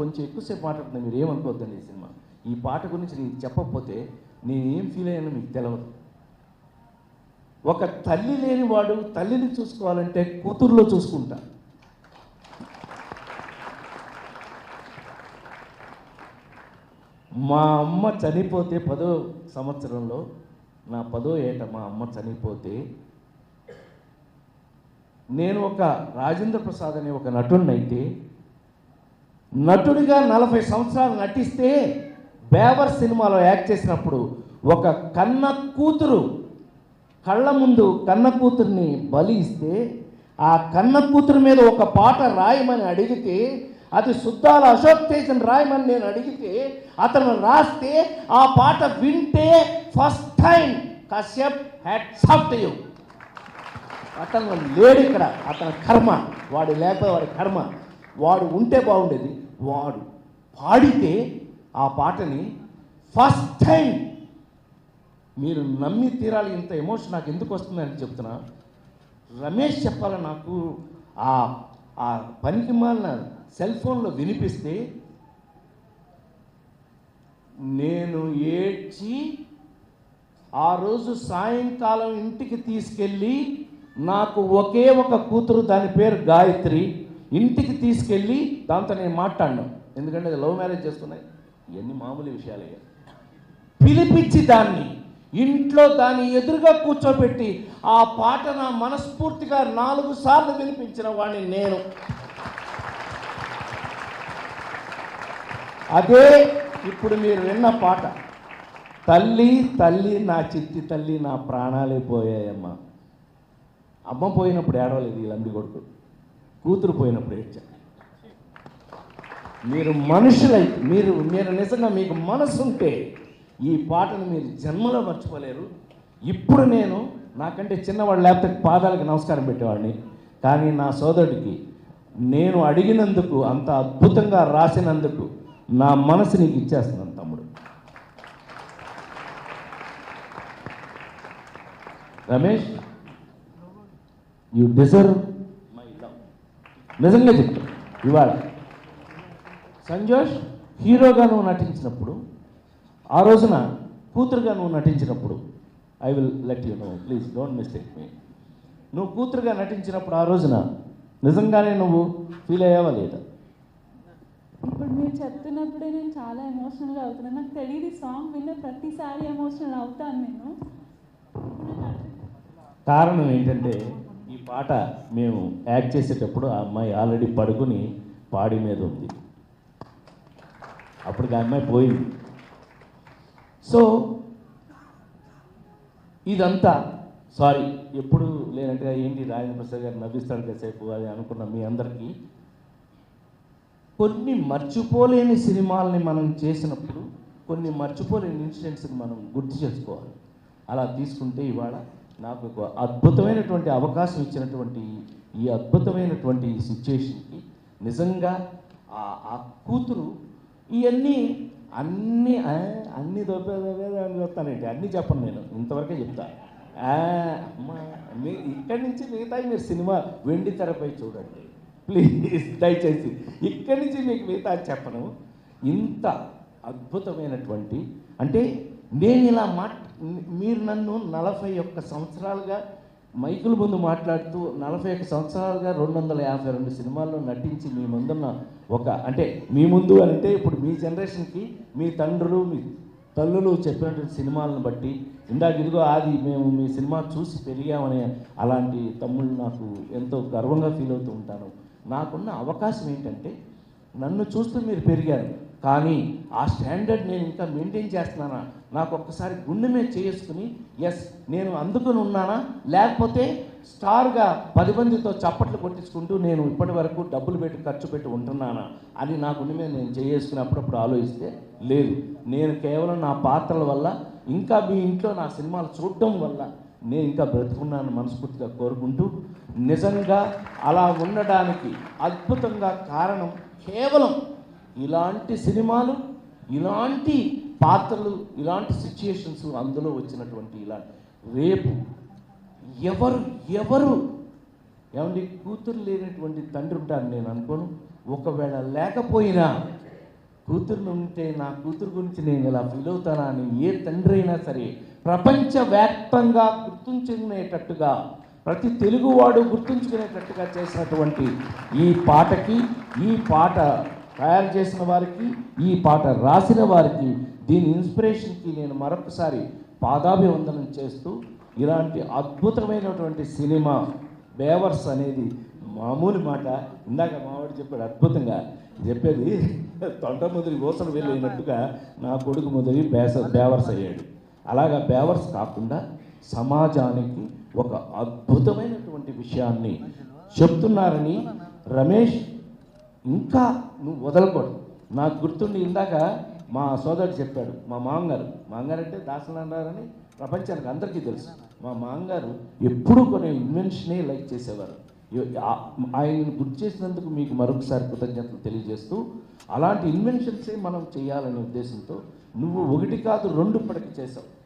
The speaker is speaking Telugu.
కొంచెం ఎక్కువసేపు మాట్లాడుతున్నా మీరు ఏమనుకోవద్దండి ఈ సినిమా. ఈ పాట గురించి నేను చెప్పకపోతే నేను ఏం ఫీల్ అయ్యానో మీకు తెలియదు ఒక తల్లి లేనివాడు తల్లిని చూసుకోవాలంటే కూతురులో చూసుకుంటా. మా అమ్మ చనిపోతే పదో సంవత్సరంలో నా పదో ఏట మా అమ్మ చనిపోతే నేను ఒక రాజేంద్ర ప్రసాద్ అనే ఒక నటుడిని అయితే నటుడిగా నలభై సంవత్సరాలు నటిస్తే బేవర్ సినిమాలో యాక్ట్ చేసినప్పుడు ఒక కన్న కూతురు కళ్ళ ముందు కన్న కూతుర్ని బలి ఇస్తే ఆ కన్న కూతురు మీద ఒక పాట రాయమని అడిగితే అది శుద్ధాల అశోక్ తేజన్ రాయమని నేను అడిగితే అతను రాస్తే ఆ పాట వింటే first time Kashyap had soft you అతను లేడు ఇక్కడ. అతని కర్మ వాడు లేకపోతే వాడి కర్మ. వాడు ఉంటే బాగుండేది. వాడు పాడితే ఆ పాటని ఫస్ట్ టైం మీరు నమ్మి తీరాలి ఇంత ఎమోషన్ నాకు ఎందుకు వస్తుందని చెప్తున్నా. రమేష్ చెప్పాల నాకు ఆ ఆ పనికి మాలిన సెల్ ఫోన్లో వినిపిస్తే నేను ఏడ్చి ఆ రోజు సాయంకాలం ఇంటికి తీసుకెళ్ళి నాకు ఒకే ఒక కూతురు దాని పేరు గాయత్రి. ఇంటికి తీసుకెళ్ళి దాంతో నేను మాట్లాడినాను ఎందుకంటే అది లవ్ మ్యారేజ్ చేస్తున్నాయి. ఇవన్నీ మామూలు విషయాలే. పిలిపించి దాన్ని ఇంట్లో దాన్ని ఎదురుగా కూర్చోబెట్టి ఆ పాట నా మనస్ఫూర్తిగా నాలుగు సార్లు వినిపించిన వాడిని నేను. అదే ఇప్పుడు మీరు విన్న పాట. తల్లి తల్లి నా చిత్తి తల్లి నా ప్రాణాలే పోయాయమ్మా. అమ్మ పోయినప్పుడు ఏడవలేదు ఈ లంబి కొడుకు కూతురు పోయినప్పుడు ఏడ్చా. మీరు మనుషులై మీరు మీరు నిజంగా మీకు మనసు ఉంటే ఈ పాటను మీరు జన్మలో మర్చిపోలేరు. ఇప్పుడు నేను నాకంటే చిన్నవాడు లేకపోతే పాదాలకు నమస్కారం పెట్టేవాడిని. కానీ నా సోదరుడికి నేను అడిగినందుకు అంత అద్భుతంగా రాసినందుకు నా మనసు నీకు ఇచ్చేస్తున్నాను తమ్ముడు. రమేష్ యు డిజర్వ్ నిజంగా చెప్తా. ఇవాళ సంజోష్ హీరోగా నువ్వు నటించినప్పుడు ఆ రోజున కూతురుగా నువ్వు నటించినప్పుడు I will let you know please don't mistake me నువ్వు కూతురుగా నటించినప్పుడు ఆ రోజున నిజంగానే నువ్వు ఫీల్ అయ్యావా లేదా? ఇప్పుడు మీరు చెప్తున్నప్పుడే నేను చాలా ఎమోషనల్గా అవుతున్నాను. నాకు తెలియదు సాంగ్ విన్న ప్రతిసారి ఎమోషనల్ అవుతాను నేను. కారణం ఏంటంటే పాట మేము యాక్ట్ చేసేటప్పుడు ఆ అమ్మాయి ఆల్రెడీ పడుకుని పాడి మీద ఉంది. అప్పుడు ఆ అమ్మాయి పోయింది. సో ఇదంతా సారీ ఎప్పుడు లేనంటే ఏంటి రాజేంద్ర ప్రసాద్ గారు నవ్విస్తాడు కాసేపు అది అనుకున్న మీ అందరికీ. కొన్ని మర్చిపోలేని సినిమాల్ని మనం చేసినప్పుడు కొన్ని మర్చిపోలేని ఇన్సిడెంట్స్ని మనం గుర్తు చేసుకోవాలి. అలా తీసుకుంటే ఇవాళ నాకు ఒక అద్భుతమైనటువంటి అవకాశం ఇచ్చినటువంటి ఈ అద్భుతమైనటువంటి ఈ సిచ్యుయేషన్కి నిజంగా ఆ కూతురు ఇవన్నీ అన్నీ అన్ని అన్నీ దొబ్బే దొబ్బే అని చెప్తానండి అన్నీ చెప్పను నేను. ఇంతవరకే చెప్తా. మీ ఇక్కడి నుంచి మిగతా మీరు సినిమా వెండి తెరపై చూడండి. ప్లీజ్ దయచేసి. ఇక్కడి నుంచి మీకు మిగతా చెప్పను. ఇంత అద్భుతమైనటువంటి అంటే నేను ఇలా మాట్ మీరు నన్ను నలభై ఒక్క సంవత్సరాలుగా మైకుల ముందు మాట్లాడుతూ నలభై ఒక్క సంవత్సరాలుగా రెండు వందల యాభై రెండు సినిమాల్లో నటించి మీ ముందున్న ఒక అంటే మీ ముందు అంటే ఇప్పుడు మీ జనరేషన్కి మీ తండ్రులు మీ తల్లులు చెప్పినటువంటి సినిమాలను బట్టి ఇందాక ఇదిగో ఆది మేము మీ సినిమా చూసి పెరిగామనే అలాంటి తమ్ముళ్ళు నాకు ఎంతో గర్వంగా ఫీల్ అవుతూ ఉంటాను నాకున్న అవకాశం ఏంటంటే నన్ను చూస్తూ మీరు పెరిగారు. కానీ ఆ స్టాండర్డ్ నేను ఇంకా మెయింటైన్ చేస్తున్నానా? నాకు ఒక్కసారి గుండె మీద చేసుకుని ఎస్ నేను అందుకుని ఉన్నానా? లేకపోతే స్టార్గా పది మందితో చప్పట్లు కొట్టించుకుంటూ నేను ఇప్పటి వరకు డబ్బులు పెట్టి ఖర్చు పెట్టి ఉంటున్నానా? అని నా గుండె మీద నేను చేసుకుని అప్పుడప్పుడు ఆలోచిస్తే లేదు. నేను కేవలం నా పాత్రల వల్ల ఇంకా మీ ఇంట్లో నా సినిమాలు చూడటం వల్ల నేను ఇంకా బ్రతుకున్నాను మనస్ఫూర్తిగా కోరుకుంటూ నిజంగా అలా ఉండడానికి అద్భుతంగా కారణం కేవలం ఇలాంటి సినిమాలు ఇలాంటి పాత్రలు ఇలాంటి సిచ్యుయేషన్స్ అందులో వచ్చినటువంటి ఇలా రేపు ఎవరు ఎవరు? ఏమండి? కూతురు లేనటువంటి తండ్రి ఉంటారు నేను అనుకోను. ఒకవేళ లేకపోయినా కూతురు ఉంటే నా కూతురు గురించి నేను ఇలా ఫీల్ అవుతానా అని ఏ తండ్రి అయినా సరే ప్రపంచవ్యాప్తంగా గుర్తుంచుకునేటట్టుగా ప్రతి తెలుగువాడు గుర్తుంచుకునేటట్టుగా చేసినటువంటి ఈ పాటకి ఈ పాట తయారు చేసిన వారికి ఈ పాట రాసిన వారికి దీని ఇన్స్పిరేషన్కి నేను మరొకసారి పాదాభివందనం చేస్తూ ఇలాంటి అద్భుతమైనటువంటి సినిమా బేవర్స్ అనేది మామూలు మాట. ఇందాక మావాడు చెప్పాడు అద్భుతంగా. చెప్పేది తొంట ముదిరి ఓసలు వెళ్ళినట్టుగా నా కొడుకు ముదిరి బేస బేవర్స్ అయ్యాడు. అలాగా బేవర్స్ కాకుండా సమాజానికి ఒక అద్భుతమైనటువంటి విషయాన్ని చెప్తున్నారని రమేష్ ఇంకా నువ్వు వదలకూడదు. నాకు గుర్తుండి ఇందాక మా సోదరుడు చెప్పాడు మా మామగారు. మామగారు అంటే దాసనారాయణని ప్రపంచానికి అందరికీ తెలుసు. మా మామగారు ఎప్పుడూ కొన్ని ఇన్వెన్షనే లైక్ చేసేవారు. ఆయన ఆయనను గుర్తు చేసినందుకు మీకు మరొకసారి కృతజ్ఞతలు తెలియజేస్తూ అలాంటి ఇన్వెన్షన్సే మనం చేయాలనే ఉద్దేశంతో నువ్వు ఒకటి కాదు రెండు ఇప్పటికి చేసావు.